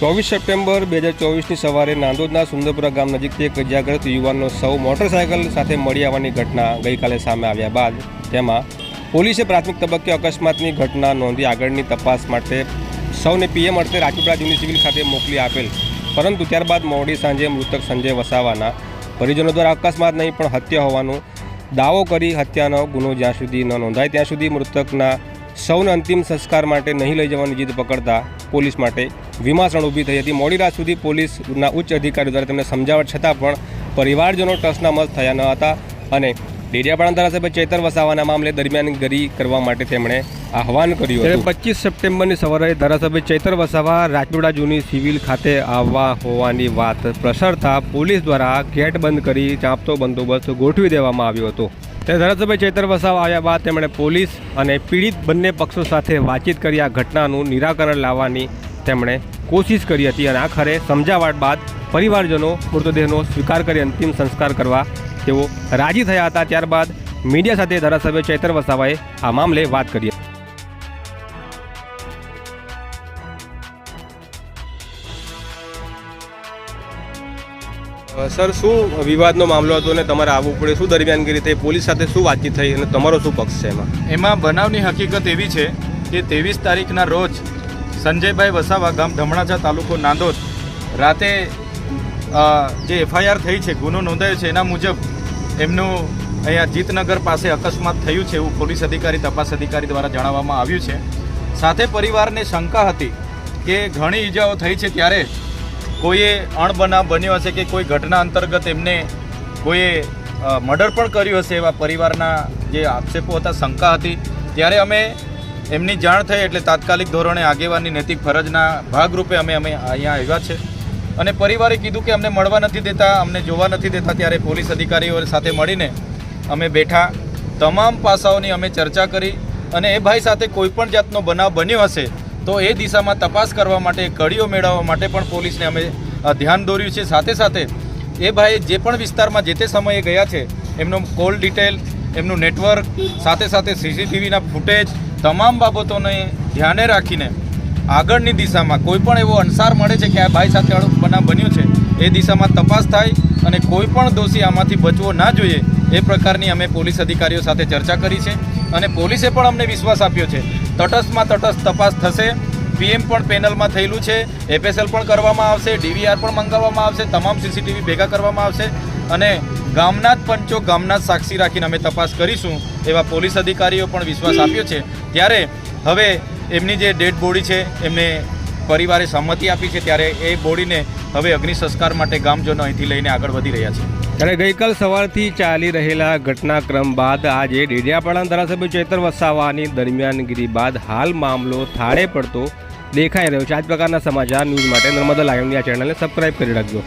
ચોવીસ સપ્ટેમ્બર બે હજાર ચોવીસની સવારે નાંદોદના સુંદરપુરા ગામ નજીકથી એક ઇજાગ્રસ્ત યુવાનનો સૌ મોટરસાયકલ સાથે મળી આવવાની ઘટના ગઈકાલે સામે આવ્યા બાદ તેમાં પોલીસે પ્રાથમિક તબક્કે અકસ્માતની ઘટના નોંધી આગળની તપાસ માટે સૌને પીએમ અર્થે રાજપીપળા જૂની સિવિલ ખાતે મોકલી આપેલ. પરંતુ ત્યારબાદ મોડી સાંજે મૃતક સંજય વસાવાના પરિજનો દ્વારા અકસ્માત નહીં પણ હત્યા હોવાનું દાવો કરી હત્યાનો ગુનો જ્યાં સુધી ન નોંધાય ત્યાં સુધી મૃતકના સૌને અંતિમ સંસ્કાર માટે નહીં લઈ જવાની જીદ પકડતા પોલીસ માટે વિમાસણ ઊભી થઈ હતી. મોડી રાત સુધી પોલીસના ઉચ્ચ અધિકારીઓ દ્વારા તેમને સમજાવટ છતાં પણ પરિવારજનો ટસનામસ થયા ન હતા અને ડેડિયાપાડા ધારાસભ્ય ચેતર વસાવાના મામલે દરમિયાનગીરી કરવા માટે તેમણે આહવાન કર્યું હતું. પચીસ સપ્ટેમ્બરની સવારે ધારાસભ્ય ચૈતર વસાવા રાજપીડા જૂની સિવિલ ખાતે આવવા હોવાની વાત. પ્રસરતા પોલીસ દ્વારા ગેટ બંધ કરી ચાંપતો બંદોબસ્ત ગોઠવી દેવામાં આવ્યો હતો. ત્યારે ધારાસભ્ય ચેતર વસાવ આવ્યા બાદ તેમણે પોલીસ અને પીડિત બંને પક્ષો સાથે વાતચીત કરી આ ઘટનાનું નિરાકરણ લાવવાની તેમણે કોશિશ કરી હતી અને આખરે સમજાવટ બાદ પરિવારજનો મૃતદેહનો સ્વીકાર કરી અંતિમ સંસ્કાર કરવા તેઓ રાજી થયા હતા. ત્યારબાદ મીડિયા સાથે ધારાસભ્ય ચૈતર વસાવાએ આ મામલે વાત કરી સર, શું વિવાદનો મામલો હતો અને તમારે આવવું પડે? શું દરમિયાનગીરી થઈ પોલીસ સાથે શું વાતચીત થઈ અને તમારો શું પક્ષ છે એમાં? એમાં બનાવની હકીકત એવી છે કે ત્રેવીસ તારીખના રોજ સંજયભાઈ વસાવા ગામ ધમણાચા તાલુકો નાંદોદ રાતે જે એફઆઈઆર થઈ છે, ગુનો નોંધાયો છે, એના મુજબ એમનું અહીંયા જીતનગર પાસે અકસ્માત થયું છે એવું પોલીસ અધિકારી, તપાસ અધિકારી દ્વારા જણાવવામાં આવ્યું છે. સાથે પરિવારને શંકા હતી કે ઘણી ઈજાઓ થઈ છે ત્યારે કોઈએ અણબનાવ બન્યો હશે કે કોઈ ઘટના અંતર્ગત એમને કોઈએ મર્ડર પણ કર્યું હશે એવા પરિવારના જે આક્ષેપો હતા, શંકા હતી, ત્યારે અમે એમની જાણ થઈ એટલે તાત્કાલિક ધોરણે આગેવાની નૈતિક ફરજના ભાગરૂપે અમે અમે અહીંયા આવ્યા છે. અને પરિવારે કીધું કે અમને મળવા નથી દેતા, અમને જોવા નથી દેતા, ત્યારે પોલીસ અધિકારીઓ સાથે મળીને અમે બેઠા. તમામ પાસાઓની અમે ચર્ચા કરી અને એ ભાઈ સાથે કોઈપણ જાતનો બનાવ બન્યો હશે તો એ દિશામાં તપાસ કરવા માટે, કડીઓ મેળવવા માટે પણ પોલીસને અમે ધ્યાન દોર્યું છે. સાથે સાથે એ ભાઈ જે પણ વિસ્તારમાં જે તે સમયે ગયા છે, એમનો કોલ ડિટેલ, એમનું નેટવર્ક, સાથે સાથે સીસીટીવીના ફૂટેજ, તમામ બાબતોને ધ્યાને રાખીને આગળની દિશામાં કોઈ પણ એવો અણસાર મળે છે કે આ ભાઈ સાથે અડુક બનાવ બન્યો છે, એ દિશામાં તપાસ થાય અને કોઈ પણ દોષી આમાંથી બચવો ના જોઈએ, એ પ્રકારની અમે પોલીસ અધિકારીઓ સાથે ચર્ચા કરી છે અને પોલીસે પણ અમને વિશ્વાસ આપ્યો છે તટસ્થમાં તટસ્થ તપાસ થશે. પીએમ પણ પેનલમાં થયેલું છે. એફએસએલ પણ કરવામાં આવશે. ડીવીઆર પણ મંગાવવામાં આવશે. તમામ સીસીટીવી ભેગા કરવામાં આવશે. અને ગામના જ પંચો, ગામના જ સાક્ષી રાખીને અમે તપાસ કરીશું એવા પોલીસ અધિકારીઓ પણ વિશ્વાસ આપ્યો છે. ત્યારે હવે એમની જે ડેડ બોડી છે, એમને પરિવારે સંમતિ આપી છે. ત્યારે એ બોડીને હવે અગ્નિ સંસ્કાર માટે ગામજનો અહીંથી લઈને આગળ વધી રહ્યા છે. ત્યારે ગઈકાલ સવારથી ચાલી રહેલા ઘટનાક્રમ બાદ આજે ડેડિયાપાડા ધારાસભ્ય ચેતર વસાવાની દરમિયાનગીરી બાદ હાલ મામલો થાળે પડતો દેખાઈ રહ્યો છે. આ પ્રકારના સમાચાર ન્યૂઝ માટે નર્મદા લાઈવની આ ચેનલને સબસ્ક્રાઇબ કરી રાખજો.